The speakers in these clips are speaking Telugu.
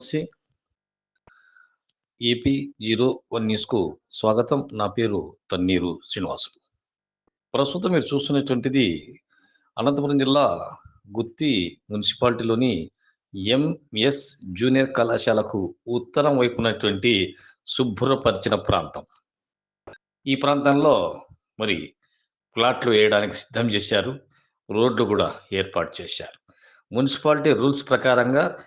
నమస్తే ఏపీ జీరో వన్ న్యూస్కు స్వాగతం. నా పేరు తన్నీరు శ్రీనివాసులు ప్రస్తుతం మీరు చూస్తున్నటువంటిది అనంతపురం జిల్లా గుత్తి మున్సిపాలిటీలోని ఎంఎస్ జూనియర్ కళాశాలకు ఉత్తరం వైపునటువంటి శుభ్రపరిచిన ప్రాంతం. ఈ ప్రాంతంలో మరి ప్లాట్లు వేయడానికి సిద్ధం చేశారు. రోడ్లు కూడా ఏర్పాటు చేశారు. మున్సిపాలిటీ రూల్స్ ప్రకారంగా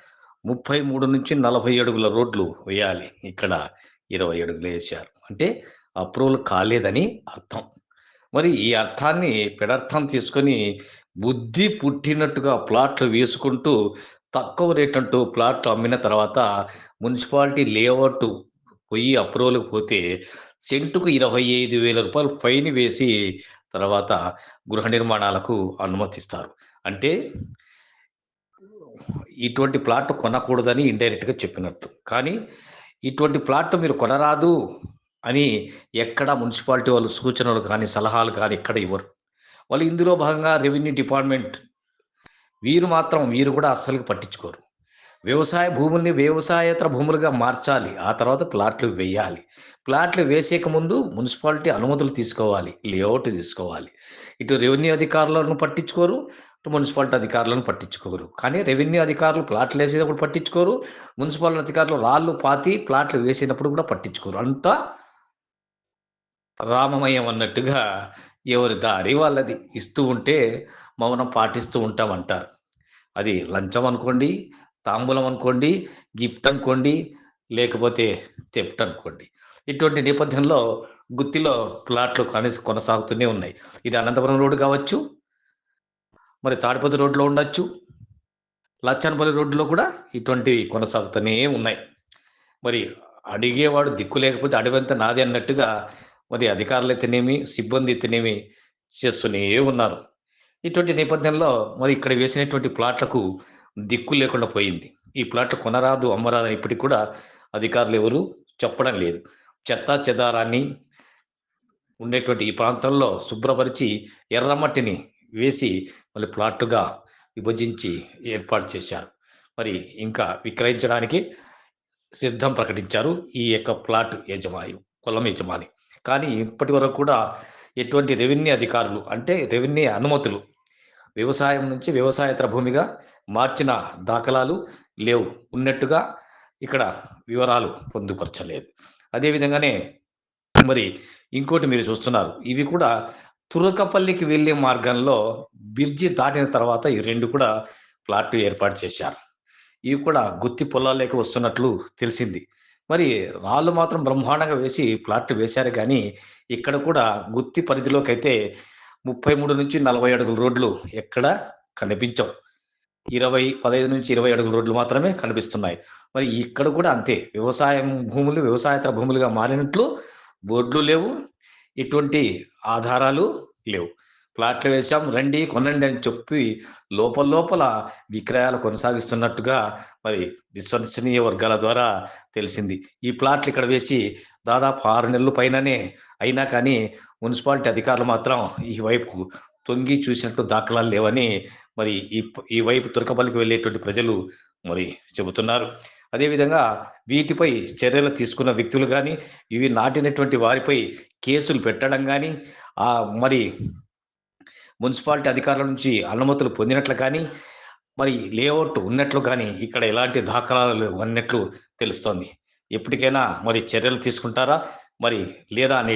ముప్పై మూడు నుంచి నలభై అడుగుల రోడ్లు వేయాలి. ఇక్కడ ఇరవై అడుగులు వేశారు. అంటే అప్రూవల్ కాలేదని అర్థం. మరి ఈ అర్థాన్ని పెడర్థం తీసుకొని బుద్ధి పుట్టినట్టుగా ప్లాట్లు వేసుకుంటూ తక్కువ రేట్ అంటూ ప్లాట్లు అమ్మిన తర్వాత మున్సిపాలిటీ లేఅవుట్ పోయి అప్రూవల్ పోతే సెంటుకు ఇరవై ఐదు వేల రూపాయలు ఫైన్ వేసి తర్వాత గృహ నిర్మాణాలకు అనుమతిస్తారు. అంటే ఇటువంటి ప్లాట్ కొనకూడదని ఇండైరెక్ట్గా చెప్పినట్టు. కానీ ఇటువంటి ప్లాట్ మీరు కొనరాదు అని ఎక్కడ మున్సిపాలిటీ వాళ్ళు సూచనలు కానీ సలహాలు కానీ ఎక్కడ ఇవ్వరు. వాళ్ళు ఇందులో భాగంగా రెవెన్యూ డిపార్ట్మెంట్ వీరు మాత్రం వీరు కూడా అస్సలు పట్టించుకోరు. వ్యవసాయ భూముల్ని వ్యవసాయేతర భూములుగా మార్చాలి. ఆ తర్వాత ప్లాట్లు వేయాలి. ప్లాట్లు వేసేక ముందు మున్సిపాలిటీ అనుమతులు తీసుకోవాలి. లేఅవుట్ తీసుకోవాలి. ఇటు రెవెన్యూ అధికారులను పట్టించుకోరు ఇటు మున్సిపాలిటీ అధికారులను పట్టించుకోరు. కానీ రెవెన్యూ అధికారులు ప్లాట్లు వేసేటప్పుడు పట్టించుకోరు మున్సిపాలిటీ అధికారులు రాళ్ళు పాతి ప్లాట్లు వేసేటప్పుడు కూడా పట్టించుకోరు. అంతా రామమయం అన్నట్టుగా ఎవరి దారి వాళ్ళది. ఇస్తూ ఉంటే మౌనం పాటిస్తూ ఉంటామంటారు. అది లంచం అనుకోండి తాంబూలం అనుకోండి గిఫ్ట్ అనుకోండి లేకపోతే తెప్ట్ అనుకోండి. ఇటువంటి నేపథ్యంలో గుత్తిలో ప్లాట్లు కనీస కొనసాగుతూనే ఉన్నాయి. ఇది అనంతపురం రోడ్డు కావచ్చు మరి తాడిపతి రోడ్లో ఉండొచ్చు లచ్చనపల్లి రోడ్లో కూడా ఇటువంటివి కొనసాగుతూనే ఉన్నాయి. మరి అడిగేవాడు దిక్కు లేకపోతే అడవంతా నాది అన్నట్టుగా మరి అధికారులు అయితేనేమి సిబ్బంది అయితేనేమి చేస్తూనే ఉన్నారు. ఇటువంటి నేపథ్యంలో మరి ఇక్కడ వేసినటువంటి ప్లాట్లకు దిక్కు లేకుండా పోయింది. ఈ ప్లాట్లు కొనరాదు అమ్మరాదు అని ఇప్పటికి కూడా అధికారులు ఎవరు చెప్పడం లేదు. చెత్త చెదారాన్ని ఉండేటువంటి ఈ ప్రాంతంలో శుభ్రపరిచి ఎర్రమట్టిని వేసి మళ్ళీ ప్లాట్లుగా విభజించి ఏర్పాటు చేశారు. మరి ఇంకా విక్రయించడానికి సిద్ధం ప్రకటించారు ఈ యొక్క ప్లాట్ యజమాని కులం యజమాని. కానీ ఇప్పటి వరకు కూడా ఎటువంటి రెవెన్యూ అధికారులు అంటే రెవెన్యూ అనుమతులు వ్యవసాయం నుంచి వ్యవసాయేతర భూమిగా మార్చిన దాఖలాలు లేవు. ఉన్నట్టుగా ఇక్కడ వివరాలు పొందుపరచలేదు. అదేవిధంగానే మరి ఇంకోటి మీరు చూస్తున్నారు. ఇవి కూడా తురకపల్లికి వెళ్ళే మార్గంలో బిర్జి దాటిన తర్వాత ఈ రెండు కూడా ప్లాట్లు ఏర్పాటు చేశారు. ఇవి కూడా గుత్తి పొలాలేక వస్తున్నట్లు తెలిసింది. మరి రాళ్ళు మాత్రం బ్రహ్మాండంగా వేసి ప్లాట్లు వేశారు కానీ ఇక్కడ కూడా గుత్తి పరిధిలోకి అయితే ముప్పై మూడు నుంచి నలభై అడుగుల రోడ్లు ఎక్కడ కనిపించవు. ఇరవై పదహైదు నుంచి ఇరవై అడుగుల రోడ్లు మాత్రమే కనిపిస్తున్నాయి. మరి ఇక్కడ కూడా అంతే. వ్యవసాయం భూములు వ్యవసాయేతర భూములుగా మారినట్లు బోర్డులు లేవు ఇటువంటి ఆధారాలు లేవు. ప్లాట్లు వేశాం రండి కొనండి అని చెప్పి లోపల లోపల విక్రయాలు కొనసాగిస్తున్నట్టుగా మరి విశ్వసనీయ వర్గాల ద్వారా తెలిసింది. ఈ ప్లాట్లు ఇక్కడ వేసి దాదాపు ఆరు నెలల పైననే అయినా కానీ మున్సిపాలిటీ అధికారులు మాత్రం ఈ వైపు తొంగి చూసినట్టు దాఖలాలు లేవని మరి ఈ ఈ వైపు తురకపల్లికి వెళ్ళేటువంటి ప్రజలు మరి చెబుతున్నారు. అదేవిధంగా వీటిపై చర్యలు తీసుకున్న వ్యక్తులు కానీ ఇవి నాటినటువంటి వారిపై కేసులు పెట్టడం కానీ ఆ మరి మున్సిపాలిటీ అధికారుల నుంచి అనుమతులు పొందినట్లు కానీ మరి లేఅవుట్ ఉన్నట్లు కానీ ఇక్కడ ఎలాంటి దాఖలాలు అన్నట్లు తెలుస్తోంది. ఎప్పటికైనా మరి చర్యలు తీసుకుంటారా? మరి లేదా అనే